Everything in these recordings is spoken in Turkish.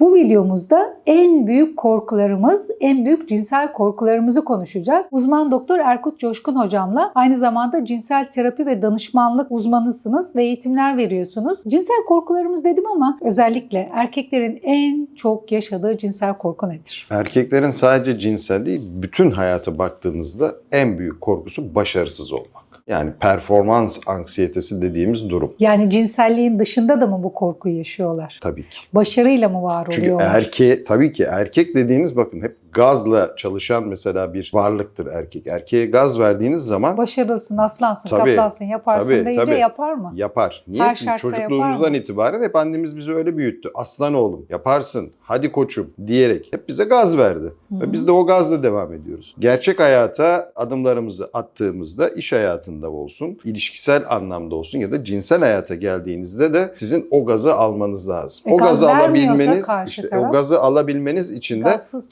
Bu videomuzda en büyük korkularımız, en büyük cinsel korkularımızı konuşacağız. Uzman doktor Erkut Coşkun hocamla aynı zamanda cinsel terapi ve danışmanlık uzmanısınız ve eğitimler veriyorsunuz. Cinsel korkularımız dedim ama özellikle erkeklerin en çok yaşadığı cinsel korku nedir? Erkeklerin sadece cinsel değil, bütün hayata baktığımızda en büyük korkusu başarısız olmak. Yani performans anksiyetesi dediğimiz durum. Yani cinselliğin dışında da mı bu korkuyu yaşıyorlar? Tabii ki. Başarıyla mı var Çünkü oluyorlar? erkeğe, tabii ki erkek dediğiniz bakın hep gazla çalışan mesela bir varlıktır erkek. Erkeğe gaz verdiğiniz zaman Başarılısın, aslansın, Tabii, kaplansın, yaparsın tabii, deyince tabii. yapar mı? yapar. Niye? Her yapar Çocukluğumuzdan mı? itibaren hep annemiz bizi öyle büyüttü. Aslan oğlum yaparsın, hadi koçum diyerek hep bize gaz verdi. Hı. Ve biz de o gazla devam ediyoruz. Gerçek hayata adımlarımızı attığımızda iş hayatında olsun, ilişkisel anlamda olsun ya da cinsel hayata geldiğinizde de sizin o gazı almanız lazım. E, o gaz gazı alabilmeniz, işte taraf, o gazı alabilmeniz için de Gazsız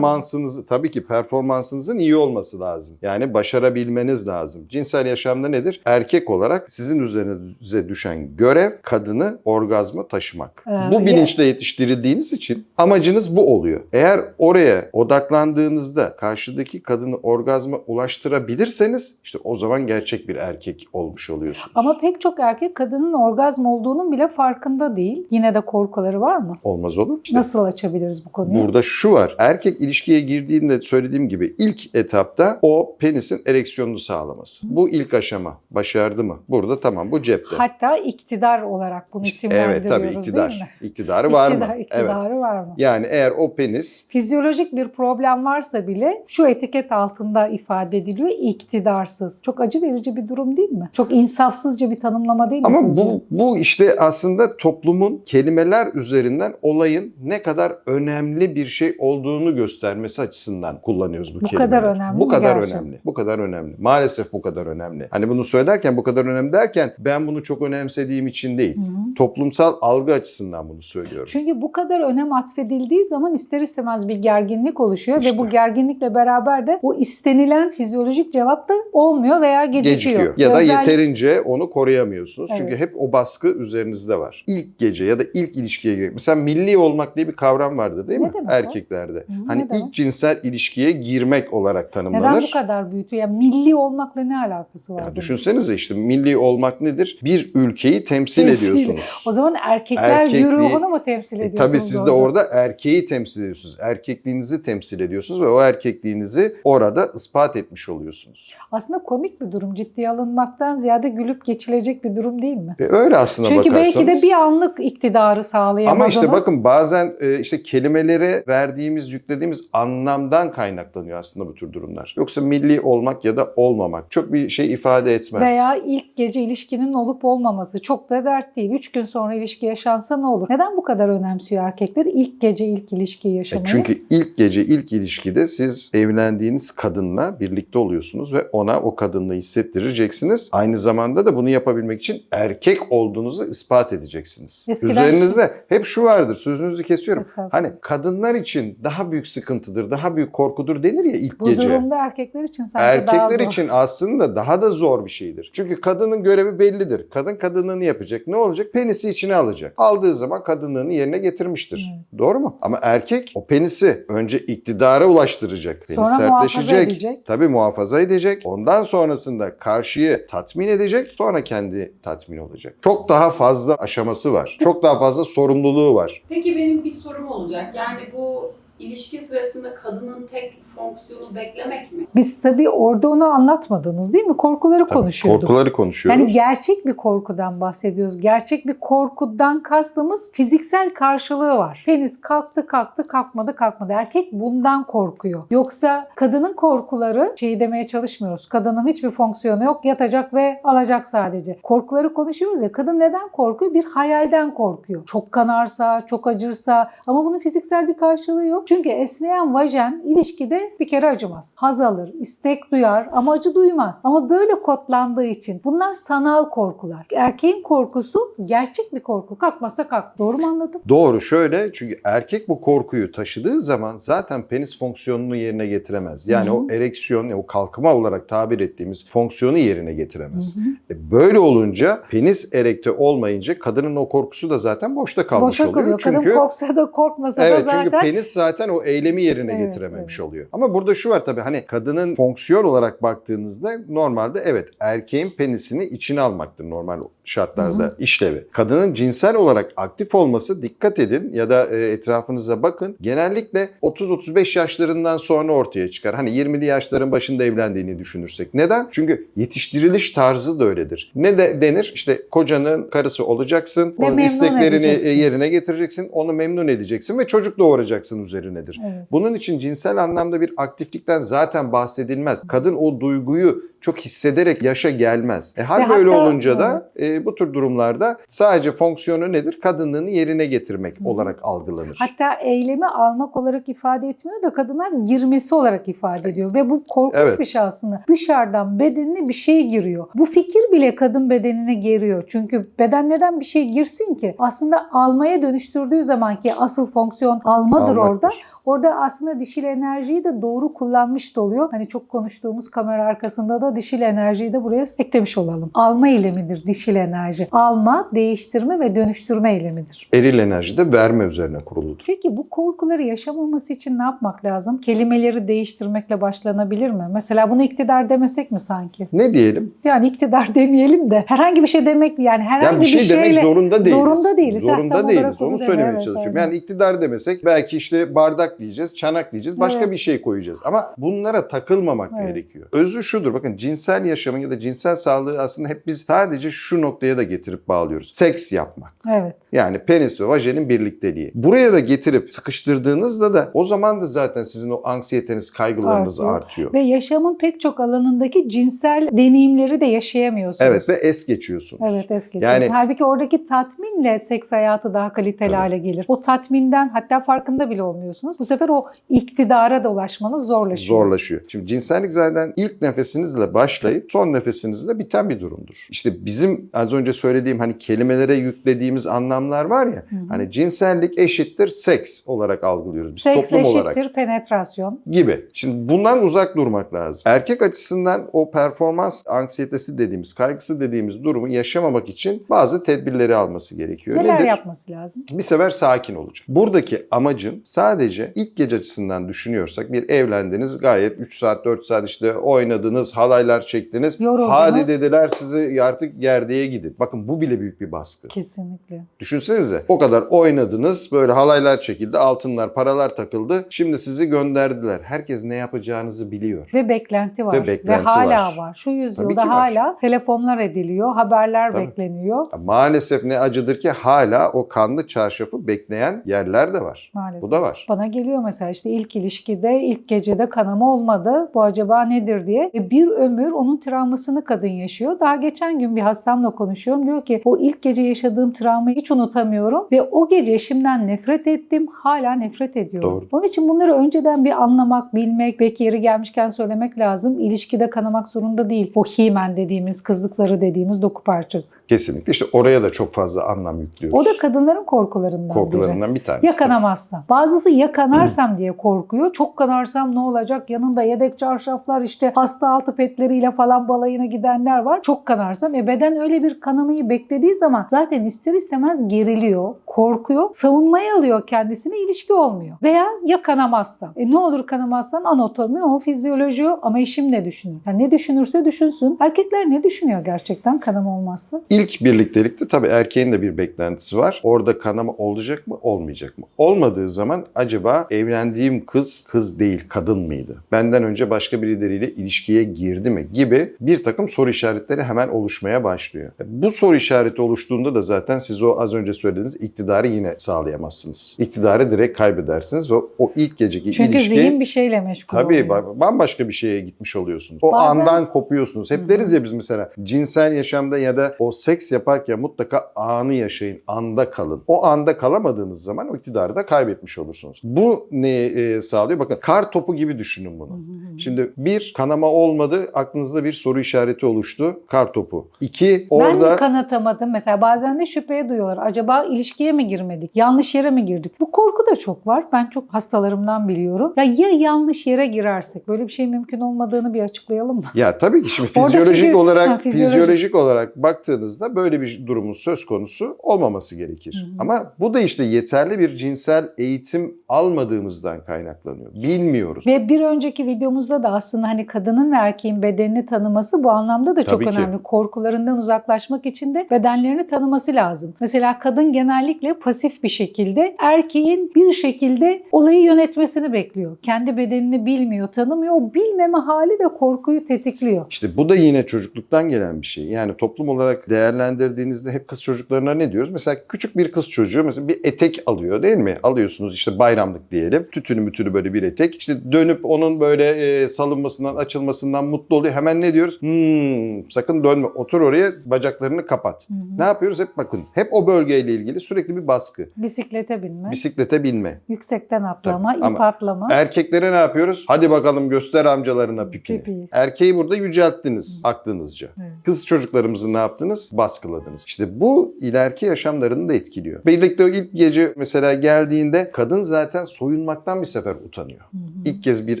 performansınızı tabii ki performansınızın iyi olması lazım. Yani başarabilmeniz lazım. Cinsel yaşamda nedir? Erkek olarak sizin üzerinize düşen görev kadını orgazma taşımak. Ee, bu bilinçle yetiştirildiğiniz için amacınız bu oluyor. Eğer oraya odaklandığınızda karşıdaki kadını orgazma ulaştırabilirseniz işte o zaman gerçek bir erkek olmuş oluyorsunuz. Ama pek çok erkek kadının orgazm olduğunun bile farkında değil. Yine de korkuları var mı? olmaz olur? İşte Nasıl açabiliriz bu konuyu? Burada şu var. Erkek ilişkiye girdiğinde söylediğim gibi ilk etapta o penisin ereksiyonunu sağlaması. Bu ilk aşama. Başardı mı? Burada tamam bu cepte. Hatta iktidar olarak bunu evet isimlendiriyoruz tabii değil mi? iktidar. İktidarı var mı? İktidar- Evet. iktidarı var mı? Yani eğer o penis Fizyolojik bir problem varsa bile şu etiket altında ifade ediliyor iktidarsız. Çok acı verici bir durum değil mi? Çok insafsızca bir tanımlama değil mi ama sizce? bu bu işte aslında toplumun kelimeler üzerinden olayın ne kadar önemli bir şey olduğunu göstermesi açısından kullanıyoruz bu, Bu kelimeleri. kadar önemli Bu kadar gerçekten? önemli. Bu kadar önemli. Maalesef bu kadar önemli. Hani bunu söylerken bu kadar önemli derken ben bunu çok önemsediğim için değil. Hı hı. Toplumsal algı açısından bunu söylüyorum. Çünkü bu kadar önem atfedildiği zaman ister istemez bir gerginlik oluşuyor ve İşte. bu gerginlikle beraber de o istenilen fizyolojik cevap da olmuyor veya gecikiyor. Gecikiyor. Ya da Özel- yeterince onu koruyamıyorsunuz. Evet. Çünkü hep o baskı üzerinizde var. İlk gece ya da ilk ilişkiye girmek. Mesela milli olmak diye bir kavram vardır değil Ne mi? demek o? Erkeklerde. Hani ne demek? ilk cinsel ilişkiye girmek olarak tanımlanır. Neden bu kadar büyütüyor? Yani milli olmakla ne alakası var? Ya düşünsenize işte milli olmak nedir? Bir ülkeyi temsil, Temsil. ediyorsunuz. O zaman erkekler Erkekliği- güruhunu mu temsil E, ediyorsunuz? tabii siz de orada erkeği temsil ediyorsunuz. Erkekliğinizi temsil ediyorsunuz ve o erkekliğinizi orada ispat etmiş oluyorsunuz. Aslında komik bir durum. Ciddiye alınmaktan ziyade gülüp geçilecek bir durum değil mi? E, öyle aslında Çünkü belki de bakarsanız. bir anlık iktidarı sağlayamadınız. Ama işte bakın bazen e, işte kelimelere verdiğimiz, yüklediğimiz anlamdan kaynaklanıyor aslında bu tür durumlar. Yoksa milli olmak ya da olmamak çok bir şey ifade etmez. Veya ilk gece ilişkinin olup olmaması çok da dert değil. Üç gün sonra ilişki yaşansa ne olur? Neden bu kadar önemsiyor erkekler ilk gece ilk ilişkiyi E, yaşamayı? çünkü ilk gece, ilk ilişkide siz evlendiğiniz kadınla birlikte oluyorsunuz ve ona o kadınla hissettireceksiniz. Aynı zamanda da bunu yapabilmek için erkek olduğunuzu ispat edeceksiniz. Eskiden- Üzerinizde hep şu vardır, sözünüzü kesiyorum. Hani kadınlar için daha büyük sıkıntıdır, daha büyük korkudur denir ya ilk bu gece. durumda erkekler için sanki daha Erkekler zor. için aslında daha da zor bir şeydir. Çünkü kadının görevi bellidir. Kadın kadınlığını yapacak. Ne olacak? Penisi içine alacak. Aldığı zaman kadınlığını yerine getirmiştir. Doğru mu? Ama erkek o penisi önce iktidara ulaştıracak. Penis Sonra muhafaza sertleşecek. edecek. Tabii muhafaza edecek. Ondan sonrasında karşıyı tatmin edecek. Sonra kendi tatmin olacak. Çok daha fazla aşaması var. Çok daha fazla sorumluluğu var. Peki benim bir sorum olacak. Yani bu ilişki sırasında kadının tek fonksiyonu beklemek mi? Biz tabii orada onu anlatmadınız değil mi? Korkuları Tabii, konuşuyorduk. Korkuları konuşuyoruz. Yani gerçek bir korkudan bahsediyoruz. Gerçek bir korkudan kastımız fiziksel karşılığı var. Penis kalktı kalktı kalkmadı kalkmadı. Erkek bundan korkuyor. Yoksa kadının korkuları şey demeye çalışmıyoruz. Kadının hiçbir fonksiyonu yok yatacak ve alacak sadece. Korkuları konuşuyoruz ya kadın neden korkuyor? Bir hayalden korkuyor. Çok kanarsa, çok acırsa ama bunun fiziksel bir karşılığı yok. Çünkü esneyen vajen ilişkide bir kere acımaz. Haz alır, istek duyar ama acı duymaz. Ama böyle kodlandığı için bunlar sanal korkular. Erkeğin korkusu gerçek bir korku. Kalkmazsa kalk. Doğru mu anladım? Doğru şöyle çünkü erkek bu korkuyu taşıdığı zaman zaten penis fonksiyonunu yerine getiremez. Yani Hı hı. o ereksiyon, o kalkıma olarak tabir ettiğimiz fonksiyonu yerine getiremez. E, Böyle olunca penis erekte olmayınca kadının o korkusu da zaten boşta kalmış Boşa oluyor. kalıyor. Çünkü Kadın korksa da korkmasa Evet da çünkü zaten penis zaten o eylemi yerine Evet, getirememiş evet. oluyor. Ama burada şu var tabii hani kadının fonksiyon olarak baktığınızda normalde evet erkeğin penisini içine almaktır normal şartlarda Hı işlevi. Kadının cinsel olarak aktif olması dikkat edin ya da e, etrafınıza bakın. Genellikle 30-35 yaşlarından sonra ortaya çıkar. Hani 20'li yaşların başında evlendiğini düşünürsek. Neden? Çünkü yetiştiriliş tarzı da öyledir. Ne de denir? İşte kocanın karısı olacaksın. Ve onun isteklerini edeceksin. e, yerine getireceksin. Onu memnun edeceksin ve çocuk doğuracaksın üzerinedir. Evet. Bunun için cinsel anlamda bir aktiflikten zaten bahsedilmez. Kadın o duyguyu çok hissederek yaşa gelmez. E, hal Ve böyle hatta- olunca da e, bu tür durumlarda sadece fonksiyonu nedir? Kadınlığını yerine getirmek Hı. olarak algılanır. Hatta eylemi almak olarak ifade etmiyor da kadınlar girmesi olarak ifade ediyor. Ve bu korkunç Evet. bir şey aslında. Dışarıdan bedenine bir şey giriyor. Bu fikir bile kadın bedenine giriyor. Çünkü beden neden bir şey girsin ki? Aslında almaya dönüştürdüğü zaman ki asıl fonksiyon almadır Almaktır. orada. Orada aslında dişil enerjiyi de doğru kullanmış da oluyor. Hani çok konuştuğumuz kamera arkasında da dişil enerjiyi de buraya eklemiş olalım. Alma eylemidir dişil enerji. Alma, değiştirme ve dönüştürme eylemidir. Eril enerji de verme üzerine kuruludur. Peki bu korkuları yaşamaması için ne yapmak lazım? Kelimeleri değiştirmekle başlanabilir mi? Mesela bunu iktidar demesek mi sanki? Ne diyelim? Yani iktidar demeyelim de herhangi bir şey demek yani herhangi Yani bir şey şeyle demek zorunda değiliz. Zorunda değiliz. Zorunda değiliz. onu söylemeye evet, çalışıyorum. Yani iktidar demesek belki işte bardak diyeceğiz, çanak diyeceğiz, başka Evet. bir şey koyacağız. Ama bunlara takılmamak Evet. gerekiyor. Özü şudur. Bakın cinsel yaşamın ya da cinsel sağlığı aslında hep biz sadece şu noktaya da getirip bağlıyoruz. Seks yapmak. Evet. Yani penis ve vajenin birlikteliği. Buraya da getirip sıkıştırdığınızda da o zaman da zaten sizin o anksiyeteniz, kaygılarınız Artıyor. artıyor. Ve yaşamın pek çok alanındaki cinsel deneyimleri de yaşayamıyorsunuz. Evet ve es geçiyorsunuz. Evet es geçiyorsun. Yani- Halbuki oradaki tatminle seks hayatı daha kaliteli Tabii. hale gelir. O tatminden hatta farkında bile olmuyorsunuz. Bu sefer o iktidara da ulaşmanız zorlaşıyor. Zorlaşıyor. Şimdi cinsellik zaten ilk nefesinizle başlayıp son nefesinizle biten bir durumdur. İşte bizim az önce söylediğim hani kelimelere yüklediğimiz anlamlar var ya. Hı. Hani cinsellik eşittir seks olarak algılıyoruz biz Seks toplum eşittir olarak penetrasyon. gibi. Şimdi bundan uzak durmak lazım. Erkek açısından o performans anksiyetesi dediğimiz, kaygısı dediğimiz durumu yaşamamak için bazı tedbirleri alması gerekiyor. Neler Nedir? yapması lazım? Bir sefer sakin olacak. Buradaki amacın sadece ilk gece açısından düşünüyorsak bir evlendiniz gayet 3 saat 4 saat işte oynadınız, halaylar çektiniz. Yoruldunuz. Hadi dediler sizi artık gerdeğe gidin. Bakın bu bile büyük bir baskı. Kesinlikle. Düşünsenize o kadar oynadınız böyle halaylar çekildi, altınlar, paralar takıldı. Şimdi sizi gönderdiler. Herkes ne yapacağınızı biliyor. Ve beklenti var. Ve beklenti hala var. var. Şu yüzyılda ki var. hala telefonlar ediliyor, haberler Tabii. bekleniyor. Maalesef ne acıdır ki hala o kanlı çarşafı bekleyen yerler de var. Maalesef. Bu da var. Bana geliyor mesela işte ilk ilişkide, ilk gecede kanama olmadı. Bu acaba nedir diye. Ve bir ömür onun travmasını kadın yaşıyor. Daha geçen gün bir hastamla konuşuyorum. Diyor ki o ilk gece yaşadığım travmayı hiç unutamıyorum. Ve o gece eşimden nefret ettim. Hala nefret ediyorum. Doğru. Onun için bunları önceden bir anlamak, bilmek, belki yeri gelmişken söylemek lazım. İlişkide kanamak zorunda değil. O himen dediğimiz, kızlık zarı dediğimiz doku parçası. Kesinlikle işte oraya da çok fazla anlam yüklüyoruz. O da kadınların korkularından biri. korkularından bir tanesi. Ya kanamazsam. Bazısı ya kanarsam diye korkuyor. Çok kanarsam ne olacak? Yanında yedek çarşaflar işte hasta altı petleriyle falan balayına gidenler var. Çok kanarsam. E beden öyle bir kanamayı beklediği zaman zaten ister istemez geriliyor, korkuyor, savunmaya alıyor kendisine ilişki olmuyor. Veya ya kanamazsam. E ne olur kanamazsan anatomi o, fizyoloji o ama eşim ne düşünür? Yani ne düşünürse düşünsün. Erkekler ne düşünüyor gerçekten kanama olmazsa? İlk birliktelikte tabii erkeğin de bir beklentisi var. Orada kanama olacak mı, olmayacak mı? Olmadığı zaman acaba evlendiğim kız kız değil, kadın mıydı? Benden önce başka birileriyle ilişkiye girdi mi? Gibi bir takım soru işaretleri hemen oluşmaya başlıyor. Bu soru işareti oluştuğunda da zaten siz o az önce söylediğiniz iktidarı yine sağlayamazsınız. İktidarı direkt kaybedersiniz ve o ilk geceki Çünkü ilişki zihin bir şeyle meşgul Tabii oluyor. ba- bambaşka bir şeye gitmiş oluyorsunuz. O Bazen- andan kopuyorsunuz. Hep Hı hı. deriz ya biz mesela cinsel yaşamda ya da o seks yaparken mutlaka anı yaşayın, anda kalın. O anda kalamadığınız zaman o iktidarı da kaybetmiş olursunuz. Bu neyi e, sağlıyor? Bakın kar topu gibi düşünün bunu. Hı hı hı. Şimdi bir kanama olmadı, aklınızda bir soru işareti oluştu. Kar topu. İki Ben orada mi kanatamadım? Mesela bazen de şüpheye duyuyorlar. Acaba ilişkiye mi girmedik? Yanlış yere mi girdik? Bu korku da çok var. Ben çok hastalarımdan biliyorum. Ya ya yanlış yere girersek? Böyle bir şey mümkün olmadığını bir açıklayalım mı? Ya tabii ki şimdi fizyolojik çünkü- olarak Ha, fizyolojik. fizyolojik olarak baktığınızda böyle bir durumun söz konusu olmaması gerekir. Hı hı. Ama bu da işte yeterli bir cinsel eğitim almadığımızdan kaynaklanıyor. Bilmiyoruz. Ve bir önceki videomuzda da aslında hani kadının ve erkeğin bedenini tanıması bu anlamda da çok Tabii ki. önemli. Korkularından uzaklaşmak için de bedenlerini tanıması lazım. Mesela kadın genellikle pasif bir şekilde erkeğin bir şekilde olayı yönetmesini bekliyor. Kendi bedenini bilmiyor, tanımıyor. O bilmeme hali de korkuyu tetikliyor. İşte bu da yine çocukluktan gelen bir şey. Yani toplum olarak değerlendirdiğinizde hep kız çocuklarına ne diyoruz? Mesela küçük bir kız çocuğu mesela bir etek alıyor değil mi? Alıyorsunuz işte bayramlık diyelim. Tütünü mütülü böyle bir etek. İşte dönüp onun böyle e, salınmasından, açılmasından mutlu oluyor. Hemen ne diyoruz? Hmm, sakın dönme. Otur oraya bacaklarını kapat. Hı hı. Ne yapıyoruz? Hep bakın. Hep o bölgeyle ilgili sürekli bir baskı. Bisiklete binme, Bisiklete binme. yüksekten atlama, Tabii, ama ip atlama. Erkeklere ne yapıyoruz? Hadi bakalım göster amcalarına pipini. Pipi. Erkeği burada yücelttiniz aklınızca. Evet. Kız çocuklarımızı ne yaptınız? Baskıladınız. İşte bu ileriki yaşamlarını da etkiliyor. Birlikte o ilk gece mesela geldiğinde kadın zaten soyunmaktan bir sefer utanıyor. Hı hı. İlk kez bir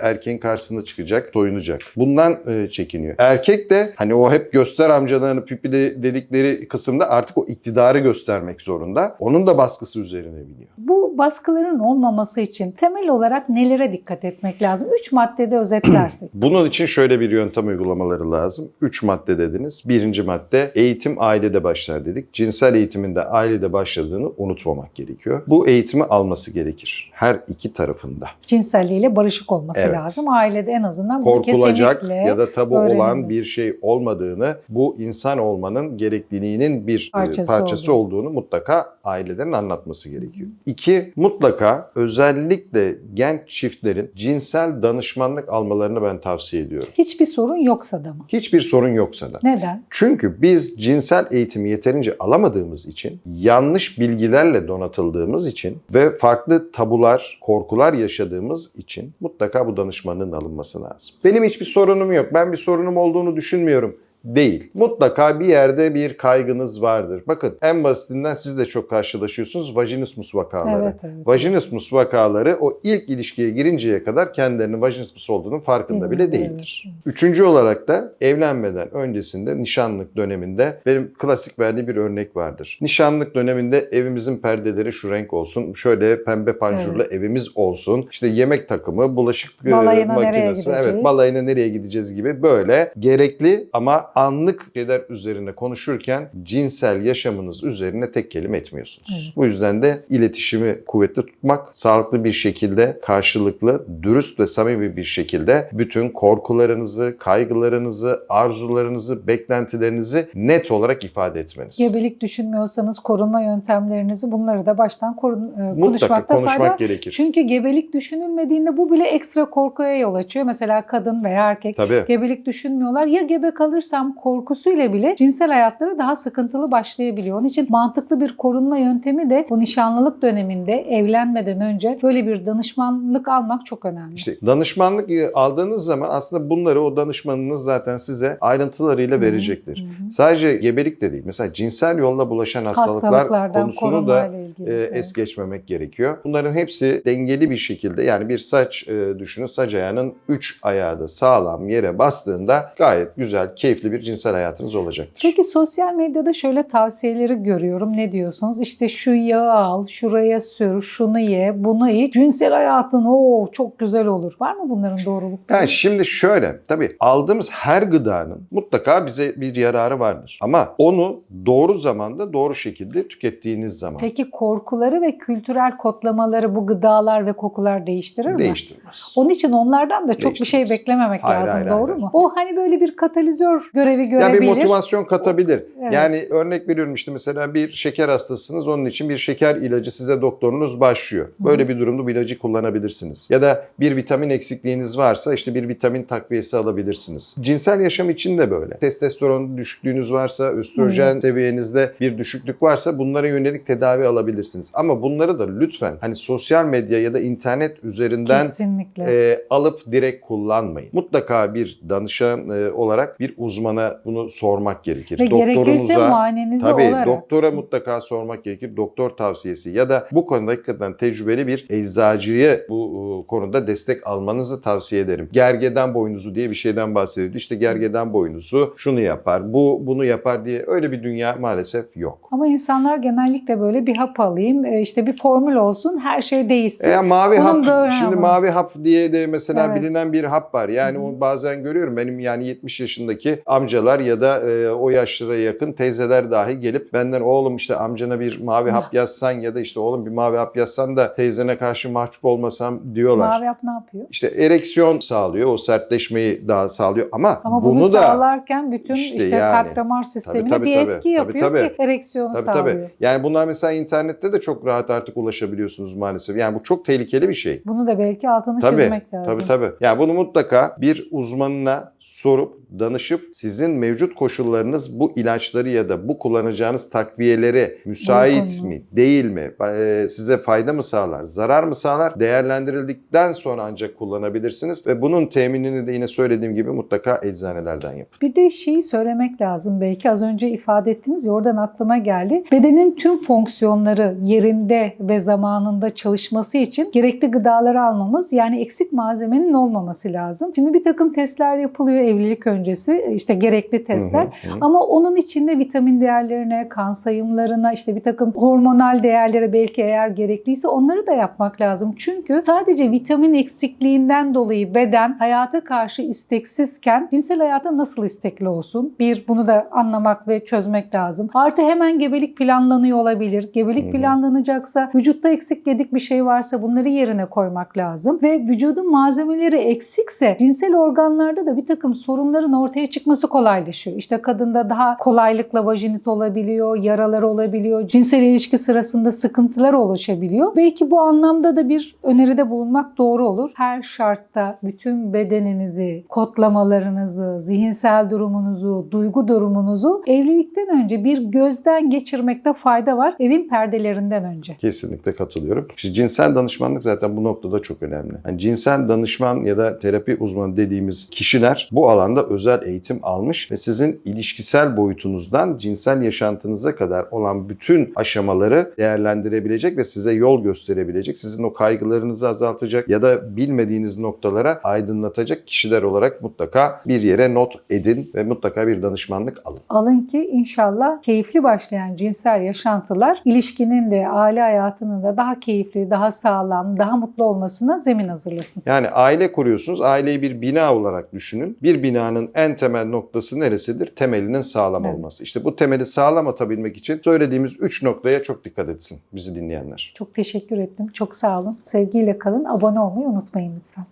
erkeğin karşısına çıkacak, soyunacak. Bundan e, çekiniyor. Erkek de hani o hep göster amcalarını pipili dedikleri kısımda artık o iktidarı göstermek zorunda. Onun da baskısı üzerine biniyor. Bu baskıların olmaması için temel olarak nelere dikkat etmek lazım? Üç maddede özetlersek. Bunun için şöyle bir yöntem uygulamaları lazım. Üç madde dediniz. Birinci madde eğitim ailede başlar dedik. Cinsel eğitimin de ailede başladığını unutmamak gerekiyor. Bu eğitimi alması gerekir. Her iki tarafında. Cinselliğiyle barışık olması Evet. lazım. Ailede en azından Korkulacak kesinlikle ya da tabu olan öğrenilmesi. bir şey olmadığını, bu insan olmanın gerekliliğinin bir e, Parçası parçası, olduğunu. olduğunu mutlaka ailelerin anlatması gerekiyor. İki, mutlaka özellikle genç çiftlerin cinsel danışmanlık almalarını ben tavsiye ediyorum. hiçbir sorun yoksa da mı? Hiçbir sorun yoksa da. Neden? Çünkü biz cinsel eğitimi yeterince alamadığımız için, yanlış bilgilerle donatıldığımız için ve farklı tabular, korkular yaşadığımız için mutlaka bu danışmanlığın alınması lazım. Benim hiçbir sorunum yok. Ben bir sorunum olduğunu düşünmüyorum. Değil. Mutlaka bir yerde bir kaygınız vardır. Bakın en basitinden siz de çok karşılaşıyorsunuz. Vajinismus vakaları. Evet evet. Vajinismus vakaları o ilk ilişkiye girinceye kadar kendilerinin vajinismus olduğunun farkında bile değildir. evet. Üçüncü olarak da evlenmeden öncesinde nişanlık döneminde benim klasik verdiğim bir örnek vardır. Nişanlık döneminde evimizin perdeleri şu renk olsun, şöyle pembe panjurlu evimiz olsun, işte yemek takımı, bulaşık e, Balayına makinesi, evet balayına nereye gideceğiz gibi böyle gerekli ama anlık şeyler üzerine konuşurken cinsel yaşamınız üzerine tek kelime etmiyorsunuz. Evet. Bu yüzden de iletişimi kuvvetli tutmak, sağlıklı bir şekilde, karşılıklı, dürüst ve samimi bir şekilde bütün korkularınızı, kaygılarınızı, arzularınızı, beklentilerinizi net olarak ifade etmeniz. Gebelik düşünmüyorsanız korunma yöntemlerinizi bunları da baştan korun, e, konuşmakta konuşmak fayda gerekir. Çünkü gebelik düşünülmediğinde bu bile ekstra korkuya yol açıyor. Mesela kadın veya erkek Tabii. gebelik düşünmüyorlar. Ya gebe kalırsam korkusuyla bile cinsel hayatları daha sıkıntılı başlayabiliyor. Onun için mantıklı bir korunma yöntemi de bu nişanlılık döneminde evlenmeden önce böyle bir danışmanlık almak çok önemli. İşte danışmanlık e, aldığınız zaman aslında bunları o danışmanınız zaten size ayrıntılarıyla verecektir. hı hı. Sadece gebelik de değil. Mesela cinsel yolla bulaşan hastalıklar konusunu da ilgili. e, Evet. es geçmemek gerekiyor. Bunların hepsi dengeli bir şekilde yani bir saç e, düşünün saç ayağının 3 ayağı da sağlam yere bastığında gayet güzel, keyifli bir cinsel hayatınız olacaktır. Peki sosyal medyada şöyle tavsiyeleri görüyorum. Ne diyorsunuz? İşte şu yağı al, şuraya sür, şunu ye, bunu iç. Cinsel hayatın o çok güzel olur. Var mı bunların doğrulukları? Yani şimdi şöyle, tabii aldığımız her gıdanın mutlaka bize bir yararı vardır. Ama onu doğru zamanda, doğru şekilde tükettiğiniz zaman Peki korkuları ve kültürel kodlamaları bu gıdalar ve kokular değiştirir mi? değiştirmez. Onun için onlardan da çok bir şey beklememek Hayır, lazım hayır, doğru hayır. mu? O hani böyle bir katalizör görevi Ya görebilir. bir motivasyon katabilir. Evet. Yani örnek veriyorum işte mesela bir şeker hastasınız. Onun için bir şeker ilacı size doktorunuz başlıyor. Böyle bir durumda bu ilacı kullanabilirsiniz. Ya da bir vitamin eksikliğiniz varsa işte bir vitamin takviyesi alabilirsiniz. Cinsel yaşam için de böyle. Testosteron düşüklüğünüz varsa, östrojen seviyenizde bir düşüklük varsa bunlara yönelik tedavi alabilirsiniz. Ama bunları da lütfen hani sosyal medya ya da internet üzerinden Kesinlikle. e, alıp direkt kullanmayın. Mutlaka bir danışan e, olarak bir uzmana bunu sormak gerekir. Ve gerekirse muayenenizi Tabii olarak. doktora mutlaka sormak gerekir. Doktor tavsiyesi ya da bu konuda hakikaten tecrübeli bir eczacıya bu e, konuda destek almanızı tavsiye ederim. Gergeden boynuzu diye bir şeyden bahsediyordu. İşte gergeden boynuzu şunu yapar, bu bunu yapar diye öyle bir dünya maalesef yok. Ama insanlar genellikle böyle bir hap alayım, e, işte bir formül olsun, her şey değişsin. E mavi Bunun hap, şimdi ama. mavi hap diye de mesela Evet. bilinen bir hap var. Yani Hı hı. o bazen görüyorum benim yani 70 yaşındaki amcalar ya da e, o yaşlara yakın teyzeler dahi gelip benden oğlum işte amcana bir mavi hap yazsan ya da işte oğlum bir mavi hap yazsan da teyzene karşı mahcup olmasam diyorlar. Mavi hap ne yapıyor? İşte ereksiyon sağlıyor, o sertleşmeyi daha sağlıyor ama, Ama bunu, bunu da sağlarken bütün İşte işte, yani. kalp damar sistemine tabii, bir tabii. etki Tabii, yapıyor tabii. ki ereksiyonu Tabii sağlıyor. tabii. Yani bunlar mesela internette de çok rahat artık ulaşabiliyorsunuz maalesef. Yani bu çok tehlikeli bir şey. Bunu da belki altını Tabii, çizmek lazım. Tabii tabii. Yani bunu mutlaka bir uzmanına sorup danışıp sizin mevcut koşullarınız bu ilaçları ya da bu kullanacağınız takviyeleri müsait mi, değil mi, e, size fayda mı sağlar, zarar mı sağlar değerlendirildikten sonra ancak kullanabilirsiniz ve bunun teminini de yine söylediğim gibi mutlaka eczanelerden yapın. Bir de şeyi söylemek lazım. Belki az önce ifade ettiniz ya oradan aklıma geldi. Bedenin tüm fonksiyonları yerinde ve zamanında çalışması için gerekli gıdaları almamız yani eksik malzemenin olmaması lazım. Şimdi bir takım testler yapılıyor evlilik öncesi işte gerekli testler. Hı hı. Ama onun içinde vitamin değerlerine, kan sayımlarına, işte bir takım hormonal değerlere belki eğer gerekliyse onları da yapmak lazım. Çünkü sadece vitamin eksikliğinden dolayı beden hayata karşı isteksizken cinsel hayata nasıl istekli olsun? Bir, bunu da anlamak ve çözmek lazım. Artı hemen gebelik planlanıyor olabilir. Gebelik hı. planlanacaksa vücutta eksik gedik bir şey varsa bunları yerine koymak lazım. Ve vücudun malzemeleri eksikse cinsel organlarda da bir takım sorunların ortaya çıkması kolaylaşıyor. İşte kadında daha kolaylıkla vajinit olabiliyor, yaralar olabiliyor, cinsel ilişki sırasında sıkıntılar oluşabiliyor. Belki bu anlamda da bir öneride bulunmak doğru olur. Her şartta bütün bedeninizi, kodlamalarınızı, zihinsel durumunuzu, duygu durumunuzu evlilikten önce bir gözden geçirmekte fayda var. Evin perdelerinden önce. Kesinlikle katılıyorum. İşte cinsel danışmanlık zaten bu noktada çok önemli. Yani cinsel danışman ya da terapi uzmanı dediğimiz kişiler bu alanda özel eğitim almış ve sizin ilişkisel boyutunuzdan cinsel yaşantınıza kadar olan bütün aşamaları değerlendirebilecek ve size yol gösterebilecek, sizin o kaygılarınızı azaltacak ya da bilmediğiniz noktalara aydınlatacak kişiler olarak mutlaka bir yere not edin ve mutlaka bir danışmanlık alın. Alın ki inşallah keyifli başlayan cinsel yaşantılar ilişkinin de aile hayatının da daha keyifli, daha sağlam, daha mutlu olmasına zemin hazırlasın. Yani aile kuruyorsunuz. Aileyi bir bina olarak düşünün. Bir binanın en temel noktası neresidir? Temelinin sağlam Evet. olması. İşte bu temeli sağlam atabilmek için söylediğimiz 3 noktaya çok dikkat etsin bizi dinleyenler. Çok teşekkür ettim. Çok sağ olun. Sevgiyle kalın. Abone olmayı unutmayın lütfen.